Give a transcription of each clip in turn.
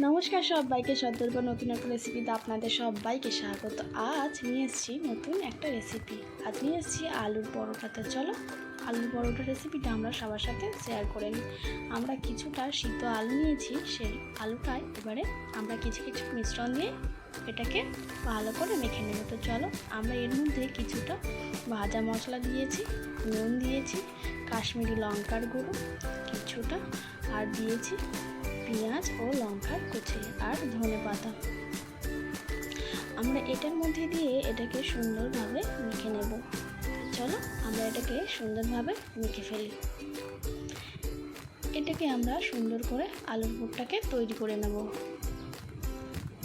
নমস্কার সবাইকে সদ্দর্ব নতুন একটা রেসিপিতে আপনাদের সবাইকে স্বাগত। আজ নিয়ে এসেছি নতুন একটা রেসিপি আজ নিয়ে এসেছি আলুর পরোটাতে। চলো, আলুর পরোটা রেসিপিটা আমরা সবার সাথে শেয়ার করে নিই। আমরা কিছুটা সিদ্ধ আলু নিয়েছি, সেই আলুটায় এবারে আমরা কিছু কিছু মিশ্রণ দিয়ে এটাকে ভালো করে মেখে নেব। তো চলো, আমরা এর মধ্যে কিছুটা ভাজা মশলা দিয়েছি, নুন দিয়েছি, কাশ্মীরি লঙ্কার গুঁড়ো কিছুটা, আর দিয়েছি পেঁয়াজ ও লঙ্কার কুচি আর ধনে পাতা। আমরা এটার মধ্যে দিয়ে এটাকে সুন্দরভাবে মেখে নেব। চলো আমরা এটাকে সুন্দরভাবে মেখে ফেলি। এটাকে আমরা সুন্দর করে আলুর পুরটাকে তৈরি করে নেব।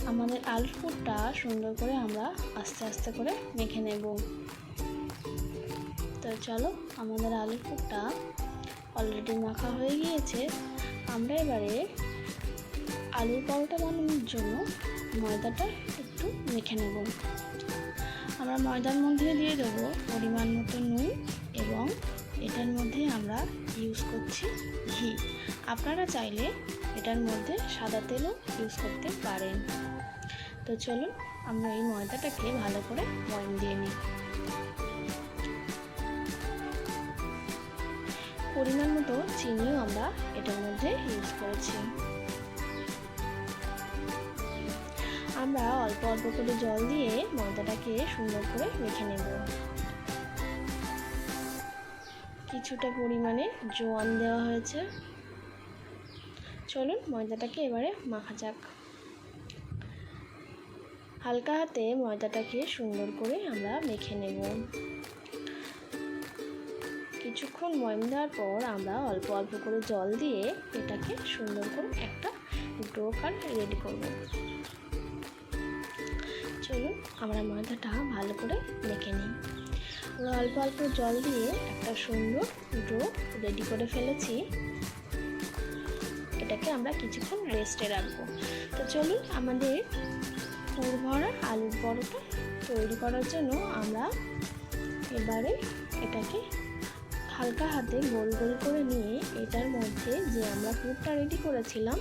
আমাদের আলুর পুরটা সুন্দর করে আমরা আস্তে আস্তে করে মেখে নেব। তো চলো আমাদের আলুর পুরটা অলরেডি মাখা হয়ে গিয়েছে। আমরা এবারে আলুর পরোটা বানানোর জন্য ময়দাটা একটু মেখে নেব। আমরা ময়দার মধ্যে দিয়ে দেবো পরিমাণ মতো নুন এবং এটার মধ্যে আমরা ইউজ করছি ঘি। আপনারা চাইলে এটার মধ্যে সাদা তেলও ইউজ করতে পারেন। তো চলুন, আমরা এই ময়দাটাকে ভালো করে ময়ন দিয়ে নিই। পরিমাণ মতো চিনিও আমরা এটার মধ্যে ইউজ করেছি। আমরা অল্প অল্প করে জল দিয়ে ময়দাটাকে সুন্দর করে মেখে নেব। কিছুটা পরিমাণে জোয়ান দেওয়া হয়েছে। চলুন ময়দাটাকে এবারে মাখা যাক। হালকা হাতে ময়দাটাকে সুন্দর করে আমরা মেখে নেব। কিছুক্ষণ ময়ম দেওয়ার পর আমরা অল্প অল্প করে জল দিয়ে এটাকে সুন্দর করে একটা ডো কার রেডি করব। আমরা ময়দাটা ভালো করে মেখে নিই। আমরা অল্প অল্প জল দিয়ে একটা সুন্দর ডো রেডি করে ফেলেছি। এটাকে আমরা কিছুক্ষণ রেস্টে রাখব। তো চলুন আমাদের পুর ভরা আলুর পরোটা তৈরি করার জন্য আমরা এবারে এটাকে হালকা হাতে গোল গোল করে নিয়ে এটার মধ্যে যে আমরা পুরটা রেডি করেছিলাম,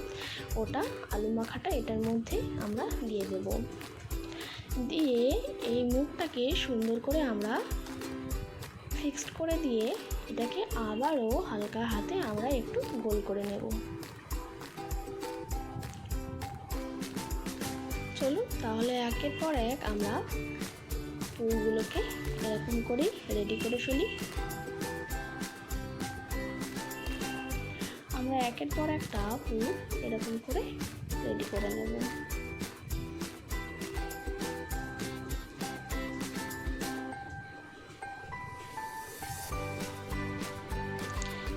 ওটা আলু মাখাটা এটার মধ্যে আমরা দিয়ে দেব। দিয়ে এই মুখটাকে সুন্দর করে আমরা ফিক্সড করে দিয়ে এটাকে আবারও হালকা হাতে আমরা একটু গোল করে নেব। চলুন তাহলে একের পর এক আমরা পুরগুলোকে এরকম করেই রেডি করে ফেলি। আমরা একের পর একটা পুর এরকম করে রেডি করে নেব।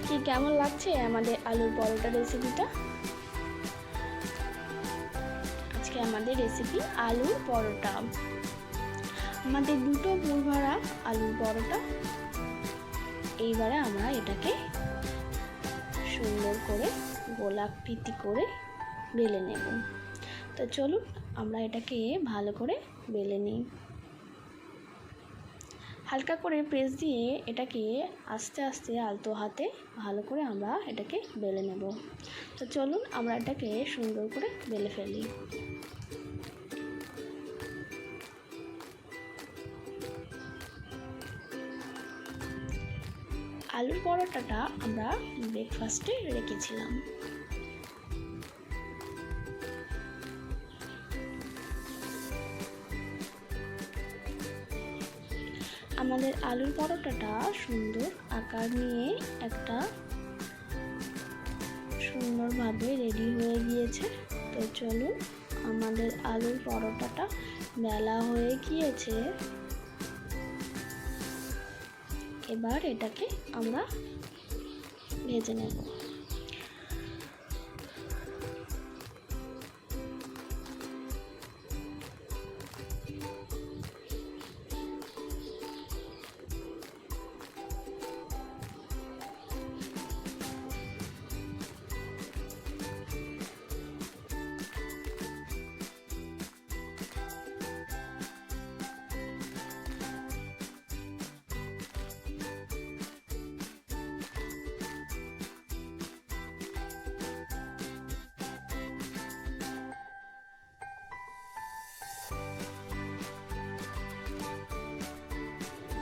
কি কেমন লাগছে আমাদের আলুর পরোটা রেসিপিটা আজকে আমাদের রেসিপি আলুর পরোটা। আমাদের দুটো পুর ভরা আলুর পরোটা। এইবারে আমরা এটাকে সুন্দর করে গোলাকৃতি করে বেলে নেব। তো চলুন, আমরা এটাকে ভালো করে বেলে নিই। হালকা করে প্রেস দিয়ে এটাকে আস্তে আস্তে আলতো হাতে ভালো করে আমরা এটাকে বেলে নেব। তো চলুন আমরা এটাকে সুন্দর করে বেলে ফেলি। আলুর পরোটাটা আমরা ব্রেকফাস্টে রেখেছিলাম। আমাদের আলুর পরোটাটা সুন্দর আকার নিয়ে একটা সুন্দরভাবে রেডি হয়ে গিয়েছে। তো চলুন, আমাদের আলুর পরোটাটা বেলা হয়ে গিয়েছে। এবার এটাকে আমরা ভেজে নেব।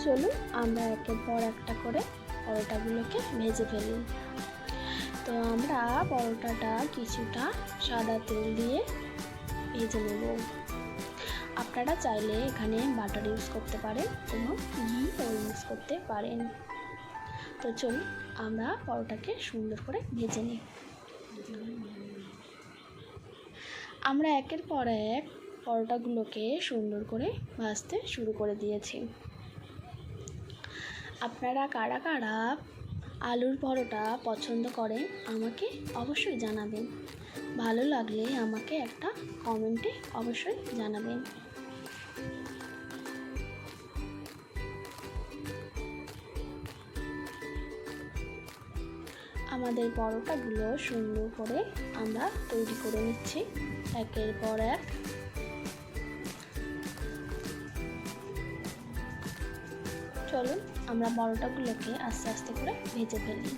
চলুন আমরা একের পর একটা করে পরোটাগুলোকে ভেজে ফেলি। তো আমরা পরোটাটা কিছুটা সাদা তেল দিয়ে ভেজে নেব। আপনারা চাইলে এখানে বাটার ইউজ করতে পারেন এবং ঘিও ইউজ করতে পারেন। তো চলুন আমরা পরোটাকে সুন্দর করে ভেজে নিই। আমরা একের পর এক পরোটাগুলোকে সুন্দর করে ভাজতে শুরু করে দিয়েছি। আপনারা কারা কারা আলুর পরোটা পছন্দ করেন, আমাকে অবশ্যই জানাবেন। ভালো লাগলে আমাকে একটা কমেন্টে অবশ্যই জানাবেন। আমাদের পরোটাগুলো সুন্দর করে আমরা তৈরি করে নিচ্ছি। একের পর এক চলুন আমরা পরোটাগুলোকে আস্তে আস্তে করে ভেজে ফেলি।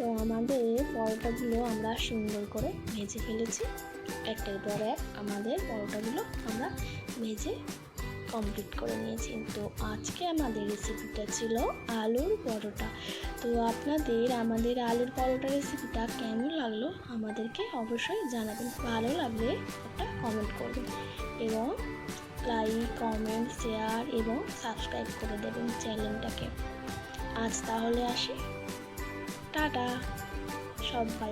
তো আমাদের পরোটাগুলো আমরা সুন্দর করে ভেজে ফেলেছি। একটার পর এক আমাদের পরোটাগুলো আমরা ভেজে কমপ্লিট করে নিয়েছি। তো আজকে আমাদের রেসিপিটা ছিল আলুর পরোটা। তো আপনাদের আমাদের আলুর পরোটা রেসিপিটা কেমন লাগল আমাদেরকে অবশ্যই জানাবেন। ভালো লাগলে একটা কমেন্ট করবেন এবং লাইক কমেন্ট শেয়ার এবং সাবস্ক্রাইব করে দেবেন চ্যানেলটাকে। আজ তাহলে আসি। টাটা সবাই